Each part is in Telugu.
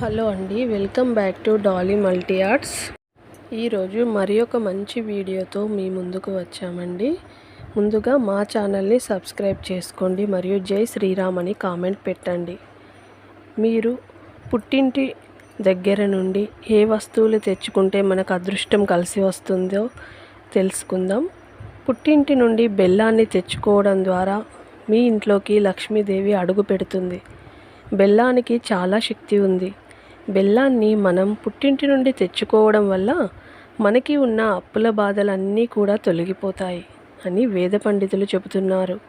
హలో అండి welcome back to Dolly multi arts. ఈరోజు మరి ఒక మంచి వీడియోతో మీ ముందుకు వచ్చామండి. ముందుగా మా ఛానల్ని సబ్స్క్రైబ్ చేసుకోండి మరియు జై శ్రీరామ్ అని కామెంట్ పెట్టండి. మీరు పుట్టింటి దగ్గర నుండి ఏ వస్తువులు తెచ్చుకుంటే మనకు అదృష్టం కలిసి వస్తుందో తెలుసుకుందాం. పుట్టింటి నుండి బెల్లాన్ని తెచ్చుకోవడం ద్వారా మీ ఇంట్లోకి లక్ష్మీదేవి అడుగు పెడుతుంది. బెల్లానికి చాలా శక్తి ఉంది. బెల్లాన్ని మనం పుట్టింటి నుండి తెచ్చుకోవడం వల్ల మనకి ఉన్న అప్పుల బాధలన్నీ కూడా తొలగిపోతాయి అని వేద పండితులు చెబుతున్నారు.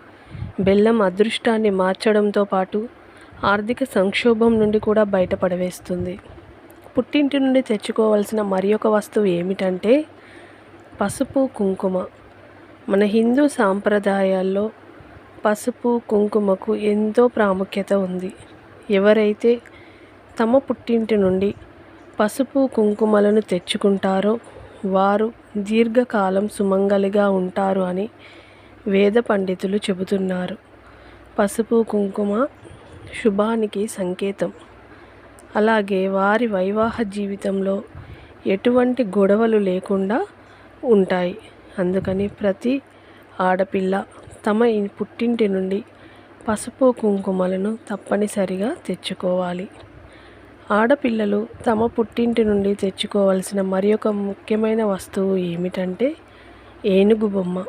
బెల్లం అదృష్టాన్ని మార్చడంతో పాటు ఆర్థిక సంక్షోభం నుండి కూడా బయటపడవేస్తుంది. పుట్టింటి నుండి తెచ్చుకోవాల్సిన మరి ఒక వస్తువు ఏమిటంటే పసుపు కుంకుమ. మన హిందూ సాంప్రదాయాల్లో పసుపు కుంకుమకు ఎంతో ప్రాముఖ్యత ఉంది. ఎవరైతే తమ పుట్టింటి నుండి పసుపు కుంకుమలను తెచ్చుకుంటారో వారు దీర్ఘకాలం సుమంగలిగా ఉంటారు అని వేద పండితులు చెబుతున్నారు. పసుపు కుంకుమ శుభానికి సంకేతం. అలాగే వారి వైవాహ జీవితంలో ఎటువంటి గొడవలు లేకుండా ఉంటాయి. అందుకని ప్రతి ఆడపిల్ల తమ పుట్టింటి నుండి పసుపు కుంకుమలను తప్పనిసరిగా తెచ్చుకోవాలి. ఆడపిల్లలు తమ పుట్టింటి నుండి తెచ్చుకోవాల్సిన మరి ఒక ముఖ్యమైన వస్తువు ఏమిటంటే ఏనుగు బొమ్మ.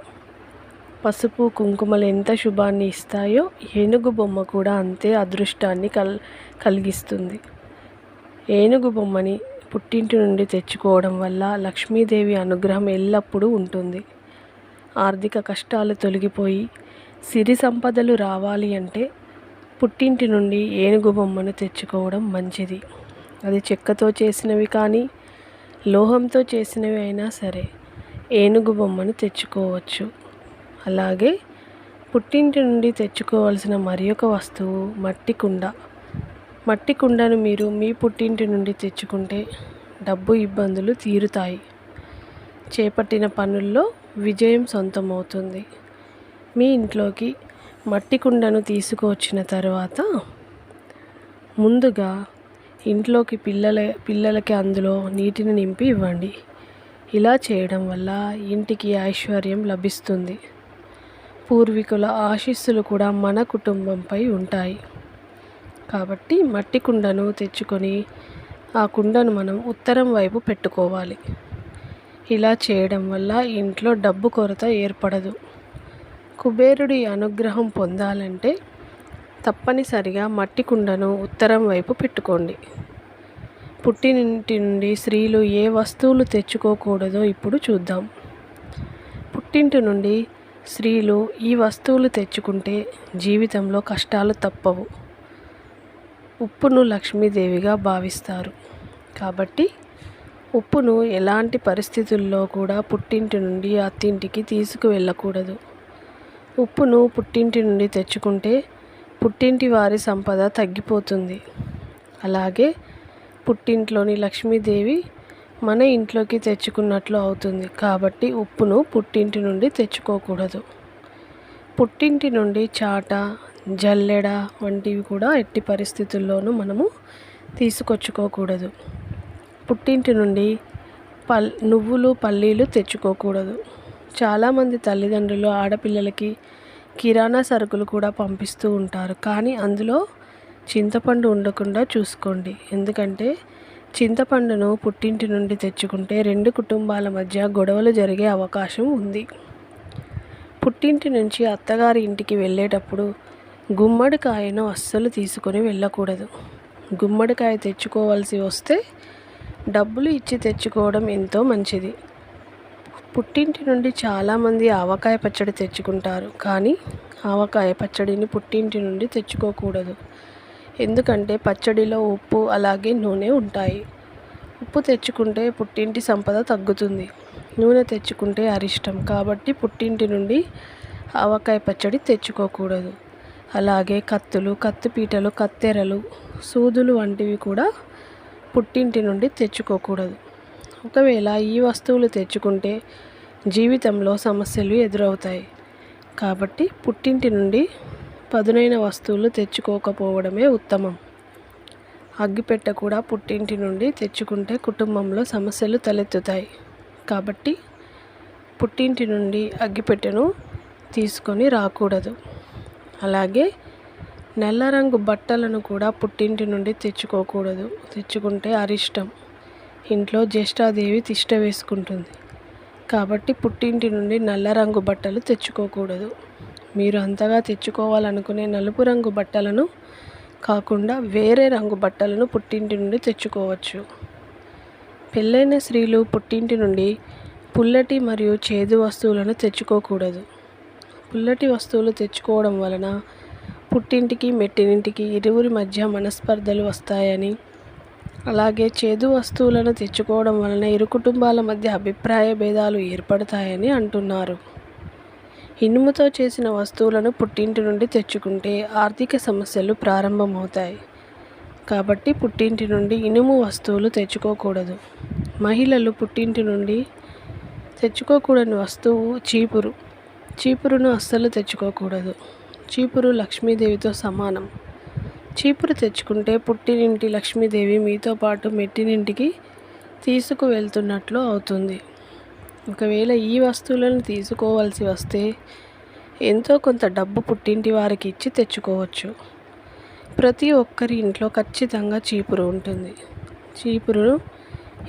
పసుపు కుంకుమలు ఎంత శుభాన్ని ఇస్తాయో ఏనుగు బొమ్మ కూడా అంతే అదృష్టాన్ని కల్ కలిగిస్తుంది. ఏనుగు బొమ్మని పుట్టింటి నుండి తెచ్చుకోవడం వల్ల లక్ష్మీదేవి అనుగ్రహం ఎల్లప్పుడూ ఉంటుంది. ఆర్థిక కష్టాలు తొలగిపోయి సిరి సంపదలు రావాలి అంటే పుట్టింటి నుండి ఏనుగు బొమ్మను తెచ్చుకోవడం మంచిది. అది చెక్కతో చేసినవి కానీ లోహంతో చేసినవి అయినా సరే ఏనుగు బొమ్మను తెచ్చుకోవచ్చు. అలాగే పుట్టింటి నుండి తెచ్చుకోవాల్సిన మరి ఒక వస్తువు మట్టి కుండ. మట్టి కుండను మీరు మీ పుట్టింటి నుండి తెచ్చుకుంటే డబ్బు ఇబ్బందులు తీరుతాయి. చేపట్టిన పనుల్లో విజయం సొంతమవుతుంది. మీ ఇంట్లోకి మట్టి కుండను తీసుకువచ్చిన తర్వాత ముందుగా ఇంట్లోకి పిల్లల పిల్లలకి అందులో నీటిని నింపి ఇవ్వండి. ఇలా చేయడం వల్ల ఇంటికి ఐశ్వర్యం లభిస్తుంది. పూర్వీకుల ఆశీస్సులు కూడా మన కుటుంబంపై ఉంటాయి. కాబట్టి మట్టి కుండను తెచ్చుకొని ఆ కుండను మనం ఉత్తరం వైపు పెట్టుకోవాలి. ఇలా చేయడం వల్ల ఇంట్లో డబ్బు కొరత ఏర్పడదు. కుబేరుడి అనుగ్రహం పొందాలంటే తప్పనిసరిగా మట్టి కుండను ఉత్తరం వైపు పెట్టుకోండి. పుట్టినింటి నుండి స్త్రీలు ఏ వస్తువులు తెచ్చుకోకూడదో ఇప్పుడు చూద్దాం. పుట్టింటి నుండి స్త్రీలు ఈ వస్తువులు తెచ్చుకుంటే జీవితంలో కష్టాలు తప్పవు. ఉప్పును లక్ష్మీదేవిగా భావిస్తారు. కాబట్టి ఉప్పును ఎలాంటి పరిస్థితుల్లో కూడా పుట్టింటి నుండి అత్తింటికి తీసుకువెళ్ళకూడదు. ఉప్పును పుట్టింటి నుండి తెచ్చుకుంటే పుట్టింటి వారి సంపద తగ్గిపోతుంది. అలాగే పుట్టింట్లోని లక్ష్మీదేవి మన ఇంట్లోకి తెచ్చుకున్నట్లు అవుతుంది. కాబట్టి ఉప్పును పుట్టింటి నుండి తెచ్చుకోకూడదు. పుట్టింటి నుండి చాట జల్లెడ వంటివి కూడా ఎట్టి పరిస్థితుల్లోనూ మనము తీసుకొచ్చుకోకూడదు. పుట్టింటి నుండి పల్ నువ్వులు పల్లీలు తెచ్చుకోకూడదు. చాలామంది తల్లిదండ్రులు ఆడపిల్లలకి కిరాణా సరుకులు కూడా పంపిస్తూ ఉంటారు. కానీ అందులో చింతపండు ఉండకుండా చూసుకోండి. ఎందుకంటే చింతపండును పుట్టింటి నుండి తెచ్చుకుంటే రెండు కుటుంబాల మధ్య గొడవలు జరిగే అవకాశం ఉంది. పుట్టింటి నుంచి అత్తగారి ఇంటికి వెళ్ళేటప్పుడు గుమ్మడికాయను అస్సలు తీసుకొని వెళ్ళకూడదు. గుమ్మడికాయ తెచ్చుకోవాల్సి వస్తే డబ్బులు ఇచ్చి తెచ్చుకోవడం ఎంతో మంచిది. పుట్టింటి నుండి చాలామంది ఆవకాయ పచ్చడి తెచ్చుకుంటారు కానీ ఆవకాయ పచ్చడిని పుట్టింటి నుండి తెచ్చుకోకూడదు. ఎందుకంటే పచ్చడిలో ఉప్పు అలాగే నూనె ఉంటాయి. ఉప్పు తెచ్చుకుంటే పుట్టింటి సంపద తగ్గుతుంది. నూనె తెచ్చుకుంటే అరిష్టం. కాబట్టి పుట్టింటి నుండి ఆవకాయ పచ్చడి తెచ్చుకోకూడదు. అలాగే కత్తులు కత్తిపీటలు కత్తెరలు సూదులు వంటివి కూడా పుట్టింటి నుండి తెచ్చుకోకూడదు. ఒకవేళ ఈ వస్తువులు తెచ్చుకుంటే జీవితంలో సమస్యలు ఎదురవుతాయి. కాబట్టి పుట్టింటి నుండి పదునైన వస్తువులు తెచ్చుకోకపోవడమే ఉత్తమం. అగ్గిపెట్టె కూడా పుట్టింటి నుండి తెచ్చుకుంటే కుటుంబంలో సమస్యలు తలెత్తుతాయి. కాబట్టి పుట్టింటి నుండి అగ్గిపెట్టెను తీసుకొని రాకూడదు. అలాగే నల్ల రంగు బట్టలను కూడా పుట్టింటి నుండి తెచ్చుకోకూడదు. తెచ్చుకుంటే అరిష్టం. ఇంట్లో జ్యేష్ఠాదేవి తిష్ట వేసుకుంటుంది. కాబట్టి పుట్టింటి నుండి నల్ల రంగు బట్టలు తెచ్చుకోకూడదు. మీరు అంతగా తెచ్చుకోవాలనుకునే నలుపు రంగు బట్టలను కాకుండా వేరే రంగు బట్టలను పుట్టింటి నుండి తెచ్చుకోవచ్చు. పెళ్ళైన స్త్రీలు పుట్టింటి నుండి పుల్లటి మరియు చేదు వస్తువులను తెచ్చుకోకూడదు. పుల్లటి వస్తువులు తెచ్చుకోవడం వలన పుట్టింటికి మెట్టినింటికి ఇరువురి మధ్య మనస్పర్ధలు వస్తాయని అలాగే చేదు వస్తువులను తెచ్చుకోవడం వలన ఇరు కుటుంబాల మధ్య అభిప్రాయ భేదాలు ఏర్పడతాయని అంటున్నారు. ఇనుముతో చేసిన వస్తువులను పుట్టింటి నుండి తెచ్చుకుంటే ఆర్థిక సమస్యలు ప్రారంభమవుతాయి. కాబట్టి పుట్టింటి నుండి ఇనుము వస్తువులు తెచ్చుకోకూడదు. మహిళలు పుట్టింటి నుండి తెచ్చుకోకూడని వస్తువు చీపురు. చీపురును అస్సలు తెచ్చుకోకూడదు. చీపురు లక్ష్మీదేవితో సమానం. చీపురు తెచ్చుకుంటే పుట్టినింటి లక్ష్మీదేవి మీతో పాటు మెట్టినింటికి తీసుకువెళ్తున్నట్లు అవుతుంది. ఒకవేళ ఈ వస్తువులను తీసుకోవాల్సి వస్తే ఎంతో కొంత డబ్బు పుట్టింటి వారికి ఇచ్చి తెచ్చుకోవచ్చు. ప్రతి ఒక్కరి ఇంట్లో ఖచ్చితంగా చీపురు ఉంటుంది. చీపురును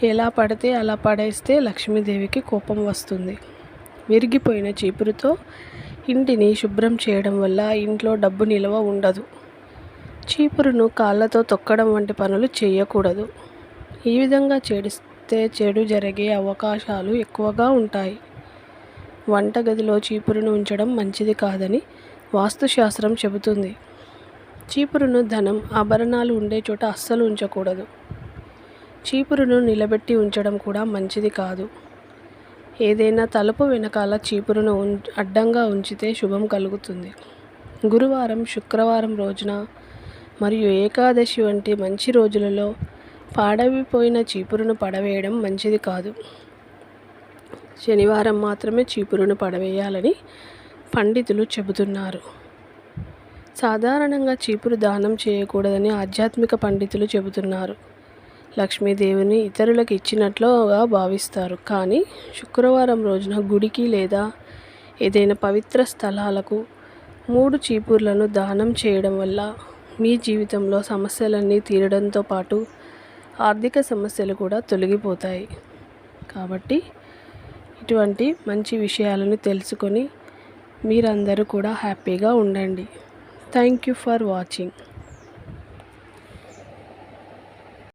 ఎలా పడితే అలా పడేస్తే లక్ష్మీదేవికి కోపం వస్తుంది. విరిగిపోయిన చీపురుతో ఇంటిని శుభ్రం చేయడం వల్ల ఇంట్లో డబ్బు నిల్వ ఉండదు. చీపురును కాళ్ళతో తొక్కడం వంటి పనులు చేయకూడదు. ఈ విధంగా చేడిస్తే చెడు జరిగే అవకాశాలు ఎక్కువగా ఉంటాయి. వంటగదిలో చీపురును ఉంచడం మంచిది కాదని వాస్తుశాస్త్రం చెబుతుంది. చీపురును ధనం ఆభరణాలు ఉండే చోట అస్సలు ఉంచకూడదు. చీపురును నిలబెట్టి ఉంచడం కూడా మంచిది కాదు. ఏదైనా తలుపు వెనకాల చీపురును అడ్డంగా ఉంచితే శుభం కలుగుతుంది. గురువారం శుక్రవారం రోజున మరియు ఏకాదశి వంటి మంచి రోజులలో పాడవిపోయిన చీపురును పడవేయడం మంచిది కాదు. శనివారం మాత్రమే చీపురును పడవేయాలని పండితులు చెబుతున్నారు. సాధారణంగా చీపురు దానం చేయకూడదని ఆధ్యాత్మిక పండితులు చెబుతున్నారు. లక్ష్మీదేవిని ఇతరులకు ఇచ్చినట్లుగా భావిస్తారు. కానీ శుక్రవారం రోజున గుడికి లేదా ఏదైనా పవిత్ర స్థలాలకు మూడు చీపుర్లను దానం చేయడం వల్ల మీ జీవితంలో సమస్యలన్నీ తీరడంతో పాటు ఆర్థిక సమస్యలు కూడా తొలగిపోతాయి. కాబట్టి ఇటువంటి మంచి విషయాలను తెలుసుకొని మీరందరూ కూడా హ్యాపీగా ఉండండి. Thank you for watching.